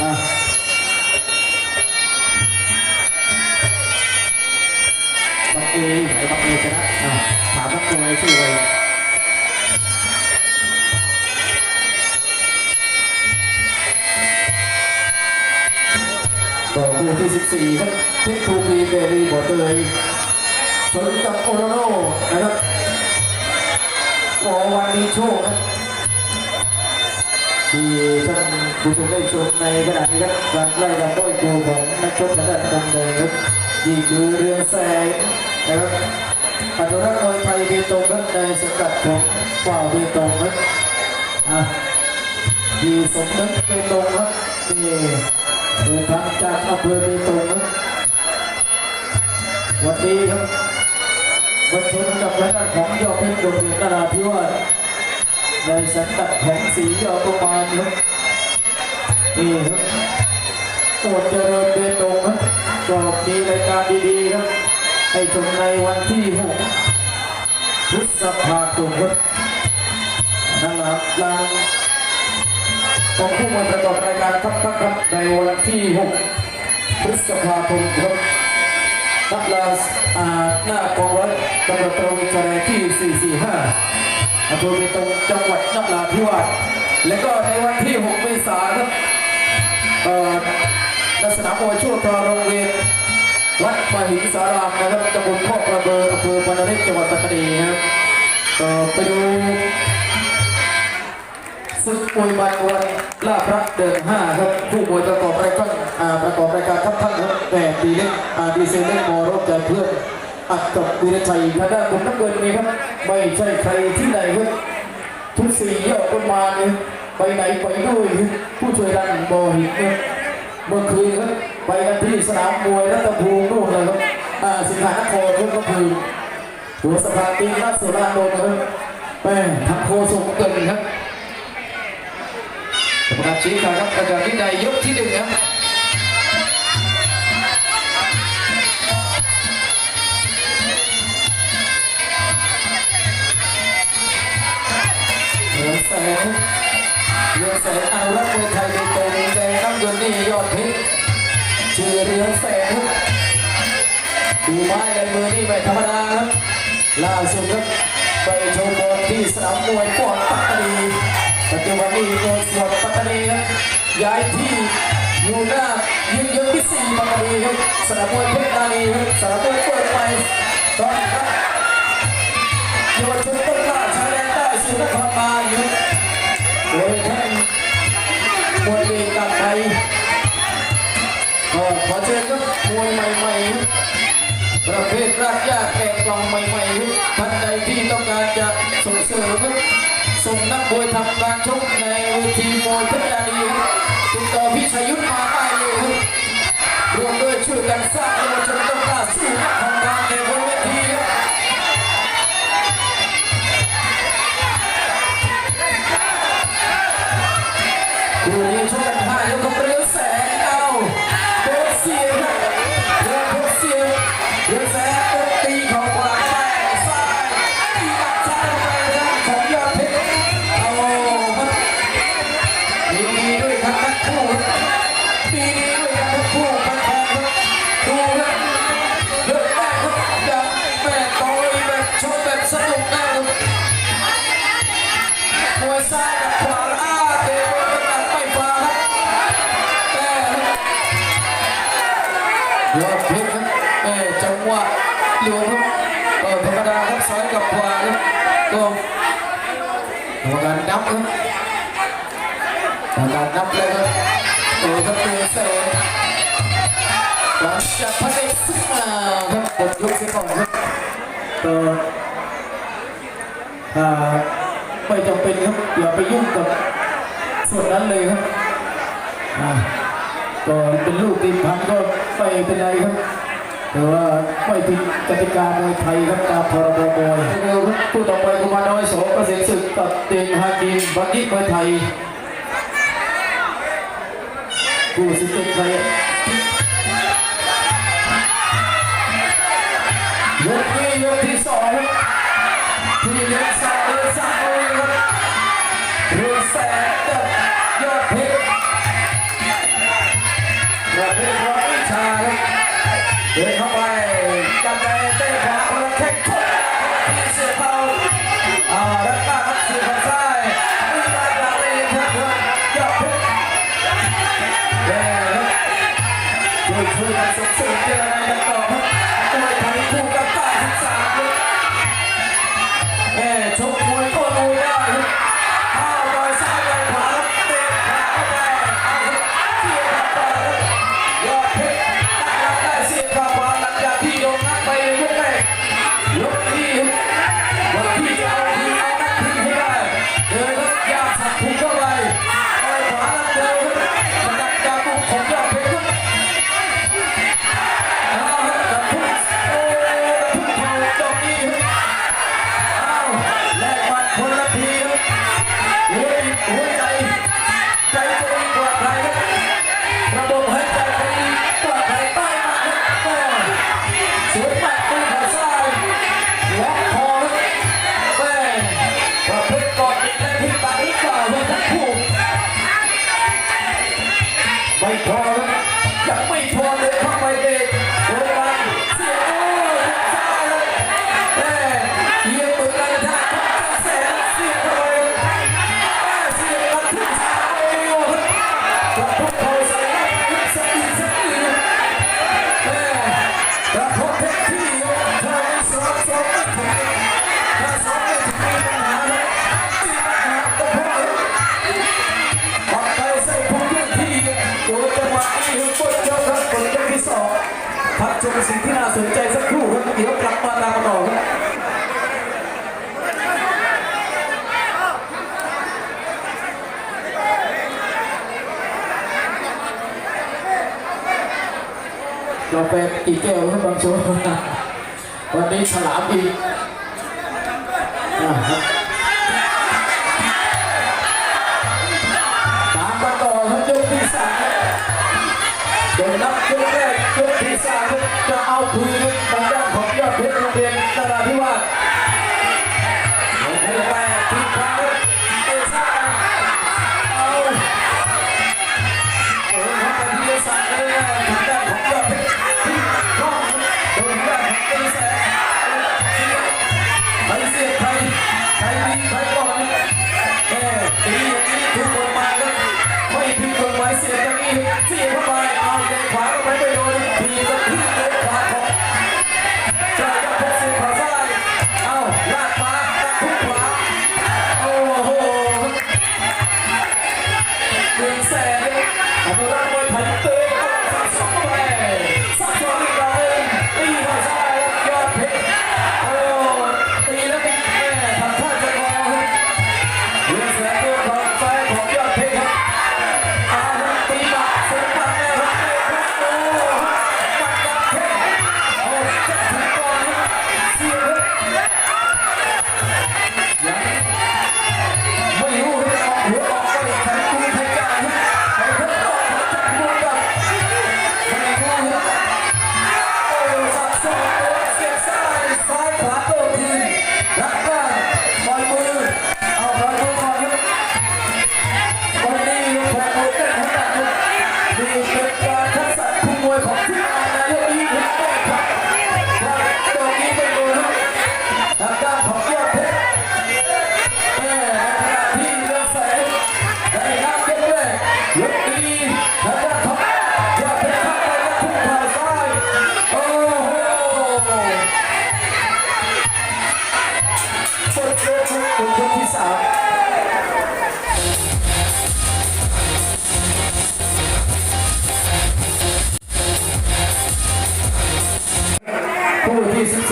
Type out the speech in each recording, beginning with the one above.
อะบังเอไหนบังเอชนะอะถามนักมวยชื่ออะไรต่อคู่ที่ 14ครับเพชรทูปีเบรีบอดเลยชนกับโอโรโนนะครับขอวันนี้โชคครับ ที่ท่านผู้ชมได้ชมในขณะนี้ครับการไล่ลำด้วยตัวของนักชกระดับดำเนินครับนี่คือเรืองแสงนะครับอนุรักษ์มวยไทยเบตงครับในสังกัดของฝ่าเบตงครับอะที่สมนึกเบตงครับนี่เดินทางจากอำเภอเบตงครับวันนี้ครับมาชนกับระดับของยอดเพชรดวงเดือนนาราธิวาส ในสังกัดของสียอดประมาณครับนี่ครับโอดเจริญเบตงครับก็มีรายการดีๆครับให้ชมในวันที่6พฤษภาคมครับนั่นแหละครับหลังของผู้มาประกอบรายการครับครับครับในวันที่6พฤษภาคมครับนักลาอ่าหน้ากองร้อยตำรวจตระเวนชายแดนที่ 445 อำเภอเบตงจังหวัดนราธิวาสและก็ในวันที่ 6 เมษายนครับณสนามมวยชั่วคราวโรงเรียนวัดมหิงสารามนะครับตำบลพ่อกระเบอร์อำเภอปานเล็กจังหวัดปัตตานีนะครับก็ไปดูศึกมวยบันวันล่าบรักเดินห้าครับผู้มวยประกอบรายการประกอบรายการทัพท่านครับแต่ดีเล็กดีเซลเล็กมอรบใจเพื่อน อัดกับวีรชัยทางด้านผมน้ำเงินนี่ครับไม่ใช่ใครที่ไหนครับทุกสี่ยอดคนมาเนี่ยไปไหนไปด้วยผู้ช่วยรันบอหินเมื่อคืนครับไปกันที่สนามมวยรัตภูมินู่นเลยครับอ่าสิงหานครครับก็คือหัวสะพานตีนัดสุราโดนครับแม่ทำโคสงเกินครับสำหรับชี้ขาดครับประกาศที่ใดยกที่หนึ่งครับ เรืองแสงเรืองแสงอนุรักษ์มวยไทยเป็นตัวแดงน้ำเงินนี่ยอดพชรชื่อเรืองแสงดูไม้ในมือนี่ไม่ธรรมดาครับล่าสุดครับไปชว์บอลที่สนามมวยปอดปัตตานีปัจจุบันนี้โดนสวดปัตตานีครับย้ายที่อยู่หน้ายืนเยอะที่สี่ปัตตานีครับสนามมวยเพชรนานีครับสนามมวยเปิด ท่านใดที่ต้องการจะส่งเสริมส่งนักมวยทำการชกในเวทีมวยเพชรยานีครับติดต่อพี่ชยุทธมาได้เลยครับรวมด้วยช่วยกันสร้าง ครับทาการนับเลยครับตัวครับตัวแสนก่อนจะพัฒนาขึ้นมาครับกดยกเสียก่อนครับก็อ่าไม่จำเป็นครับอย่าไปยุ่งกับส่วนนั้นเลยครับก็เป็นลูกทีมพันก็ไม่เป็นไรครับ แต่ว่าไม่ผิดกติกามวยไทยครับตามพรบมวยผู้ต่อไปกุมารน้อยสองเกษตรศึกตัดเตียงฮากิมบัณฑิตมวยไทยผู้สิทธิ์ไทยยกที่ยกที่สองที่เล็กสามยกสามเรือแสงยอดเพชรประเทศ เดินเข้าไปจับได้เตะขวาคนละแข้ง กาแฟกี่แก้วนะบางชนวันนี้ฉลามอีกตามมาต่อครับยกที่สามโดนนับยกแรกยกที่สามจะเอาคืนทางด้านของยอดเพชรโรงเรียนนรางที่ว่า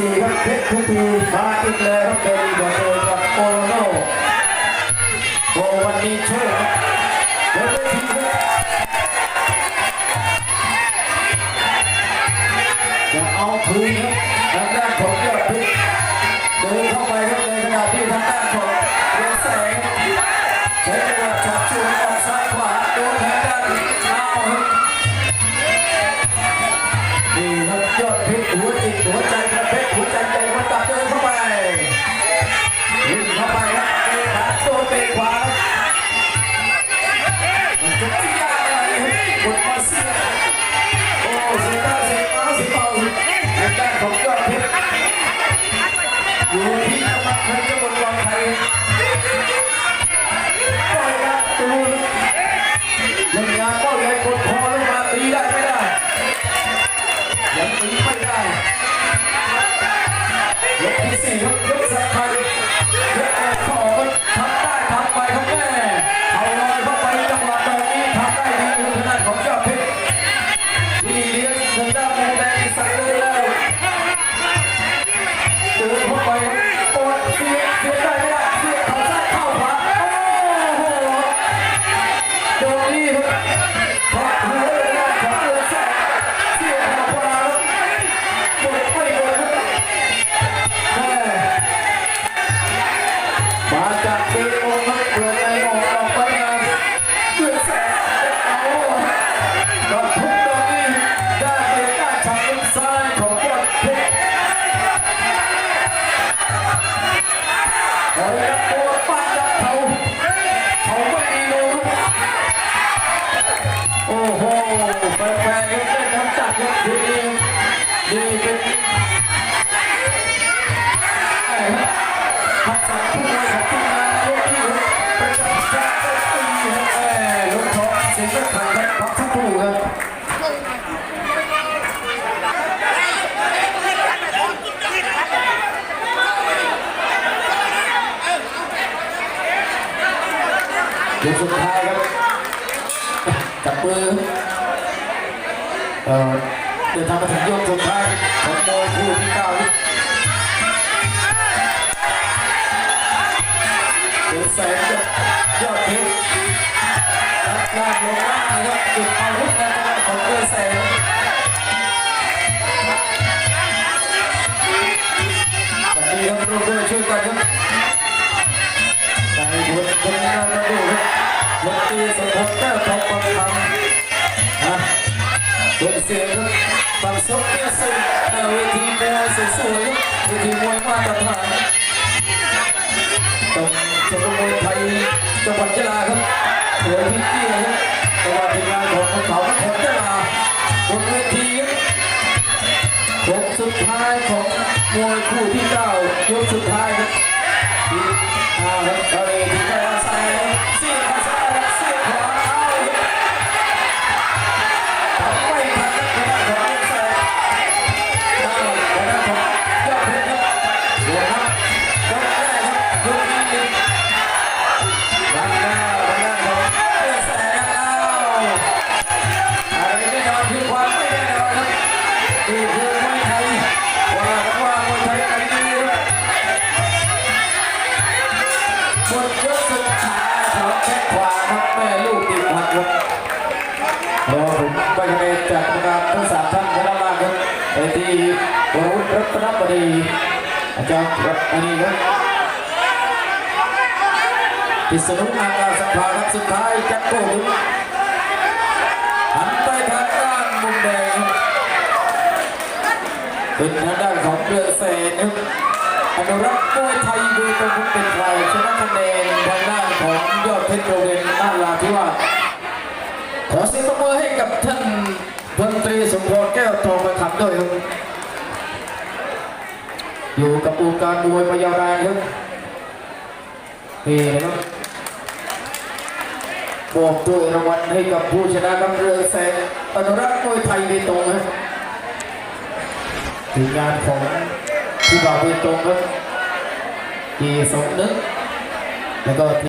ทีครับเพชรทุกทีมาอีกเลยครับเป็นบทเพลงกับโอโน่โอวันนี้เช่ว ดีดีเป็นทักษะผู้บริหารทีมงานยกที่ประจำการตีแม่ลงทองเสียงกระขันครับพักสักครู่ครับยกสุดท้ายครับจับมือเอ่อ เดินทางมาถึงยกสุดท้ายของมวยคู่ที่เก้าเดินแสงกับยอดเพชรรับลากลงมา สวยครับเวทีมวยมาตรฐานตรงชมรมมวยไทยจังหวัดยะลาครับโดยพิธีครับตลอดทีมงานของเขานครยะลาบนเวทีครับยกสุดท้ายของมวยคู่ที่เก้ายกสุดท้ายครับที่ห้าครับเอาเลยที่ได้อาศัยเสี ทั้งสามท่านคณะราษฎรครับไปที่วรวุฒิรัตนบดีอาจารย์รับอันนี้ครับพิษณุนางาสภาครับสุดท้ายจักรโกหันไปทางด้านมุมแดงเป็นทางด้านของเรือแสนครับอนุรักษ์มวยไทยดูตรงเป็นใครชนะคะแนนทางด้านของยอดเพชรโรเรนด้านลาธิวาสขอเสียงปรบมือให้กับท่าน พลตรีสมพรแก้วทองมาขับด้วยครับอยู่กับวงการมวยมายาวนานครับนี่นะครับบอกด้วยรางวัลให้กับผู้ชนะครับเรือแสงอนุรักษ์มวยไทยในตรงนะทีมงานของผู้บ่าวเบตงครับที่สมนึกแล้วก็